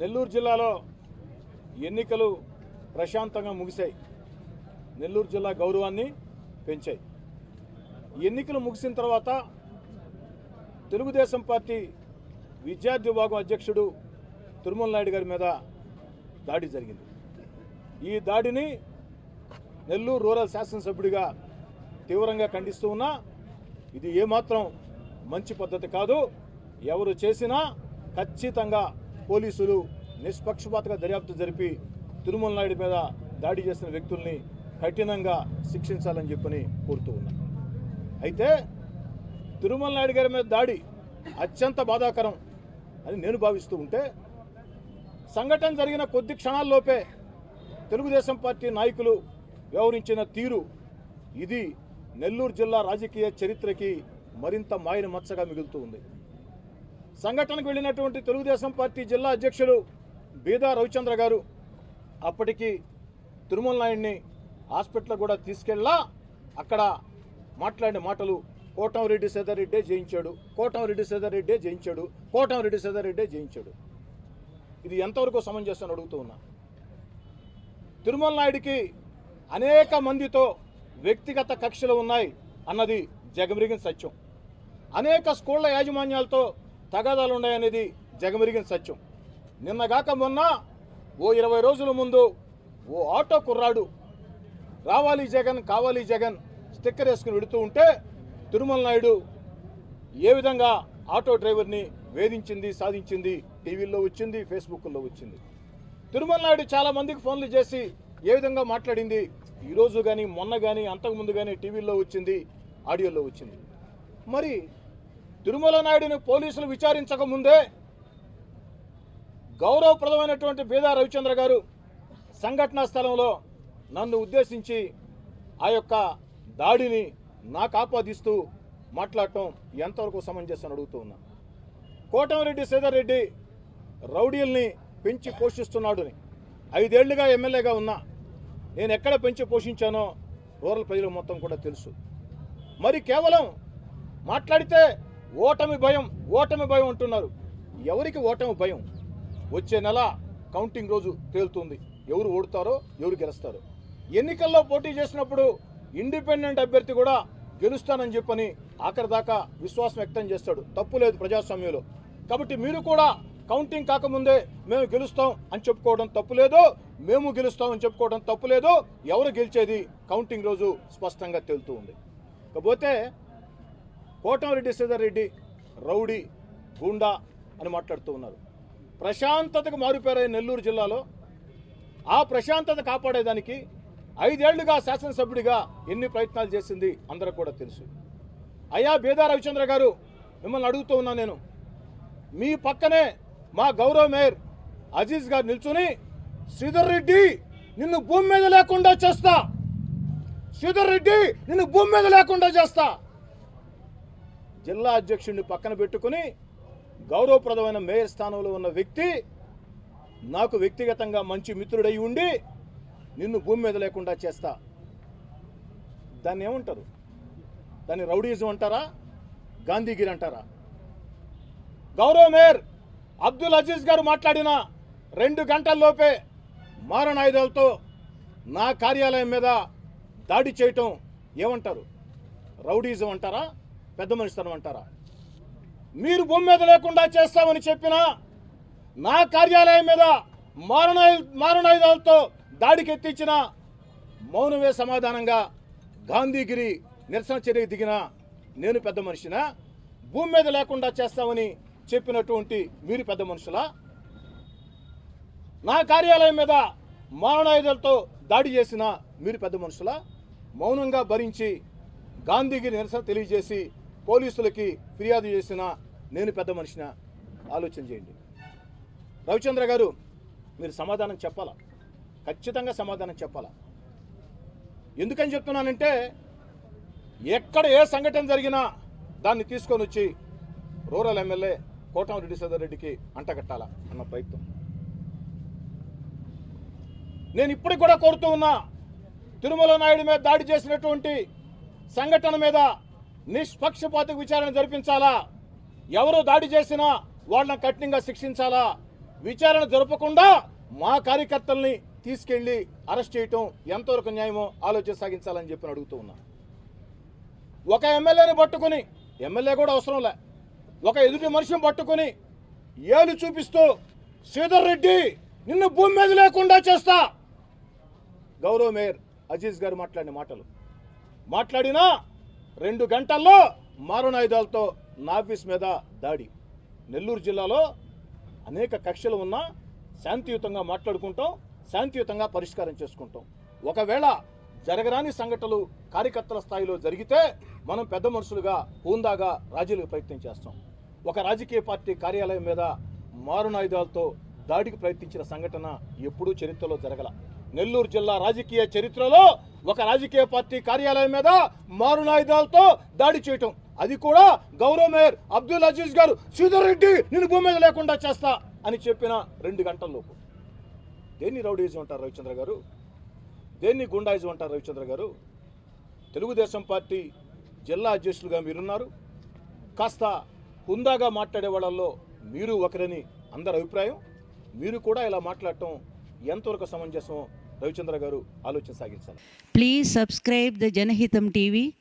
నెల్లూరు జిల్లాలో ఎన్నికలు ప్రశాంతంగా ముగిశాయి. నెల్లూరు జిల్లా గౌరవాన్ని పెంచాయి. ఎన్నికలు ముగిసిన తర్వాత తెలుగుదేశం పార్టీ విద్యార్థి విభాగం అధ్యక్షుడు తిరుమల నాయుడు గారి మీద దాడి జరిగింది. ఈ దాడిని నెల్లూరు రూరల్ శాసనసభ్యుడిగా తీవ్రంగా ఖండిస్తూ ఉన్నా ఇది ఏమాత్రం మంచి పద్ధతి కాదు. ఎవరు చేసినా ఖచ్చితంగా పోలీసులు నిష్పక్షపాతగా దర్యాప్తు జరిపి తిరుమల నాయుడు మీద దాడి చేసిన వ్యక్తుల్ని కఠినంగా శిక్షించాలని చెప్పని కోరుతూ ఉన్నా. అయితే తిరుమల నాయుడు గారి మీద దాడి అత్యంత బాధాకరం అని నేను భావిస్తూ ఉంటే సంఘటన జరిగిన కొద్ది క్షణాల్లోపే తెలుగుదేశం పార్టీ నాయకులు వ్యవహరించిన తీరు ఇది నెల్లూరు జిల్లా రాజకీయ చరిత్రకి మరింత మాయన మచ్చగా మిగులుతూ ఉంది. సంఘటనకు వెళ్ళినటువంటి తెలుగుదేశం పార్టీ జిల్లా అధ్యక్షులు బీదా రవిచంద్ర గారు అప్పటికి తిరుమల నాయుడిని హాస్పిటల్ కూడా తీసుకెళ్ళా. అక్కడ మాట్లాడిన మాటలు కోటంరెడ్డి సేదారెడ్డే జయించాడు. కోటంరెడ్డి సేదారెడ్డే జయించాడు. కోటంరెడ్డి సేదారెడ్డే జయించాడు. ఇది ఎంతవరకు సమంజసం అడుగుతూ ఉన్నా. తిరుమల నాయుడికి అనేక మందితో వ్యక్తిగత కక్షలు ఉన్నాయి అన్నది జగమిరిగిన సత్యం. అనేక స్కూళ్ళ యాజమాన్యాలతో తగాదాలు ఉన్నాయనేది జగమిరిగిన సత్యం. నిన్నగాక మొన్న ఓ ఇరవై రోజుల ముందు ఓ ఆటో కుర్రాడు రావాలి జగన్ కావాలి జగన్ స్టిక్కర్ వేసుకుని వెళుతూ ఉంటే తిరుమల నాయుడు ఏ విధంగా ఆటో డ్రైవర్ని వేధించింది సాధించింది టీవీల్లో వచ్చింది ఫేస్బుక్లో వచ్చింది. తిరుమల నాయుడు చాలామందికి ఫోన్లు చేసి ఏ విధంగా మాట్లాడింది? ఈరోజు కానీ మొన్న కానీ అంతకుముందు కానీ టీవీల్లో వచ్చింది ఆడియోలో వచ్చింది. మరి తిరుమల నాయుడిని పోలీసులు విచారించక ముందే గౌరవప్రదమైనటువంటి బీదా రవిచంద్ర గారు సంఘటనా స్థలంలో నన్ను ఉద్దేశించి ఆ యొక్క దాడిని నాకు ఆపాదిస్తూ మాట్లాడటం ఎంతవరకు సమంజసం అడుగుతూ ఉన్నా. కోటమిరెడ్డి రెడ్డి రౌడీల్ని పెంచి పోషిస్తున్నాడు అని. ఐదేళ్ళుగా ఎమ్మెల్యేగా ఉన్నా. నేను ఎక్కడ పెంచి పోషించానో రూరల్ ప్రజలు మొత్తం కూడా తెలుసు. మరి కేవలం మాట్లాడితే ఓటమి భయం ఓటమి భయం అంటున్నారు. ఎవరికి ఓటమి భయం? వచ్చే నెల కౌంటింగ్ రోజు తేలుతుంది. ఎవరు ఓడుతారో ఎవరు గెలుస్తారో. ఎన్నికల్లో పోటీ చేసినప్పుడు ఇండిపెండెంట్ అభ్యర్థి కూడా గెలుస్తానని చెప్పని ఆఖరి దాకా విశ్వాసం వ్యక్తం చేస్తాడు. తప్పు లేదు ప్రజాస్వామ్యంలో. కాబట్టి మీరు కూడా కౌంటింగ్ కాకముందే మేము గెలుస్తాం అని చెప్పుకోవడం తప్పులేదు మేము గెలుస్తాం అని చెప్పుకోవడం తప్పులేదు ఎవరు గెలిచేది? కౌంటింగ్ రోజు స్పష్టంగా తేలుతూ ఉంది. కాకపోతే కోటమిరెడ్డి శ్రీధర్ రౌడీ గుండా అని మాట్లాడుతూ ఉన్నారు. ప్రశాంతతకు మారుపేరైన నెల్లూరు జిల్లాలో ఆ ప్రశాంతత కాపాడేదానికి ఐదేళ్ళుగా శాసనసభ్యుడిగా ఎన్ని ప్రయత్నాలు చేసింది అందరికి కూడా తెలుసు. అయ్యా బేదా రవిచంద్ర గారు మిమ్మల్ని అడుగుతూ ఉన్నా నేను. మీ పక్కనే మా గౌరవ మేయర్ అజీజ్ గారు నిల్చుని శ్రీధర్ రెడ్డి నిన్ను భూమి మీద లేకుండా చేస్తా. శ్రీధర్ రెడ్డి నిన్ను భూమి మీద లేకుండా చేస్తా. జిల్లా అధ్యక్షుడిని పక్కన పెట్టుకుని గౌరవప్రదమైన మేయర్ స్థానంలో ఉన్న వ్యక్తి నాకు వ్యక్తిగతంగా మంచి మిత్రుడై ఉండి నిన్ను భూమి మీద లేకుండా చేస్తా. దాన్ని ఏమంటారు? దాన్ని రౌడీజం అంటారా? గాంధీగిరి అంటారా? గౌరవ మేయర్ అబ్దుల్ అజీజ్ గారు మాట్లాడిన రెండు గంటల్లోపే మారణాయుధాలతో నా కార్యాలయం మీద దాడి చేయటం ఏమంటారు? రౌడీజం అంటారా? పెద్ద మనిషితనం అంటారా? మీరు భూమి మీద లేకుండా చేస్తామని చెప్పిన నా కార్యాలయం మీద మారణాయు మారణాయుధాలతో దాడికి ఎత్తించిన మౌనమే సమాధానంగా గాంధీగిరి నిరసన చర్య దిగిన నేను పెద్ద మనిషినా భూమి మీద లేకుండా చేస్తామని చెప్పినటువంటి మీరు పెద్ద మనుషులా? నా కార్యాలయం మీద మారణాయుధాలతో దాడి చేసిన మీరు పెద్ద మనుషులా? మౌనంగా భరించి గాంధీగిరి నిరసన తెలియజేసి పోలీసులకి ఫిర్యాదు చేసిన నేను పెద్ద మనిషిన ఆలోచన చేయండి. రవిచంద్ర గారు మీరు సమాధానం చెప్పాలా? ఖచ్చితంగా సమాధానం చెప్పాలా? ఎందుకని చెప్తున్నానంటే ఎక్కడ ఏ సంఘటన జరిగినా దాన్ని తీసుకొని వచ్చి రూరల్ ఎమ్మెల్యే కోటమిరెడ్డి సదరెడ్డికి అంటగట్టాలా అన్న ప్రయత్నం. నేను ఇప్పటికి కూడా కోరుతూ ఉన్నా తిరుమల నాయుడు మీద దాడి చేసినటువంటి సంఘటన మీద నిష్పక్షపాత విచారణ జరిపించాలా? ఎవరు దాడి చేసినా వాళ్ళని కఠినంగా శిక్షించాలా? విచారణ జరపకుండా మా కార్యకర్తల్ని తీసుకెళ్ళి అరెస్ట్ చేయటం ఎంతవరకు న్యాయమో ఆలోచన సాగించాలని చెప్పి అడుగుతూ ఉన్నా. ఒక ఎమ్మెల్యేని పట్టుకుని ఎమ్మెల్యే కూడా అవసరం లే ఒక ఎదుటి మనిషిని పట్టుకుని ఏలు చూపిస్తూ శ్రీధర్ రెడ్డి నిన్ను భూమి మీద లేకుండా చేస్తా. గౌరవ్ మేయర్ అజీజ్ గారు మాట్లాడిన మాటలు. మాట్లాడినా రెండు గంటల్లో మారణాయుధాలతో నాఫీస్ మీద దాడి. నెల్లూరు జిల్లాలో అనేక కక్షలు ఉన్నా శాంతియుతంగా మాట్లాడుకుంటాం శాంతియుతంగా పరిష్కారం చేసుకుంటాం. ఒకవేళ జరగరాని సంఘటనలు కార్యకర్తల స్థాయిలో జరిగితే మనం పెద్ద మనుషులుగా హూందాగా రాజీలకు ప్రయత్నం చేస్తాం. ఒక రాజకీయ పార్టీ కార్యాలయం మీద మారునాయుధాలతో దాడికి ప్రయత్నించిన సంఘటన ఎప్పుడూ చరిత్రలో జరగల. నెల్లూరు జిల్లా రాజకీయ చరిత్రలో ఒక రాజకీయ పార్టీ కార్యాలయం మీద మారునాయుధాలతో దాడి చేయటం. అది కూడా గౌరవ మేయర్ అబ్దుల్ అజీజ్ గారు శ్రీధర్ రెడ్డి నేను భూమి మీద లేకుండా చేస్తా అని చెప్పిన రెండు గంటల్లోపు దేన్ని రౌడీజం అంటారు రవిచంద్ర గారు? దేన్ని గుండాయిజం అంటారు రవిచంద్ర గారు? తెలుగుదేశం పార్టీ జిల్లా అధ్యక్షులుగా మీరున్నారు. కాస్త హుందాగా మాట్లాడే వాళ్ళల్లో మీరు ఒకరని అందరి అభిప్రాయం. మీరు కూడా ఇలా మాట్లాడటం ఎంతవరకు సమంజసం? రవిచంద్ర గారు ఆలోచన సాగించాలి. Please subscribe the Janahitam TV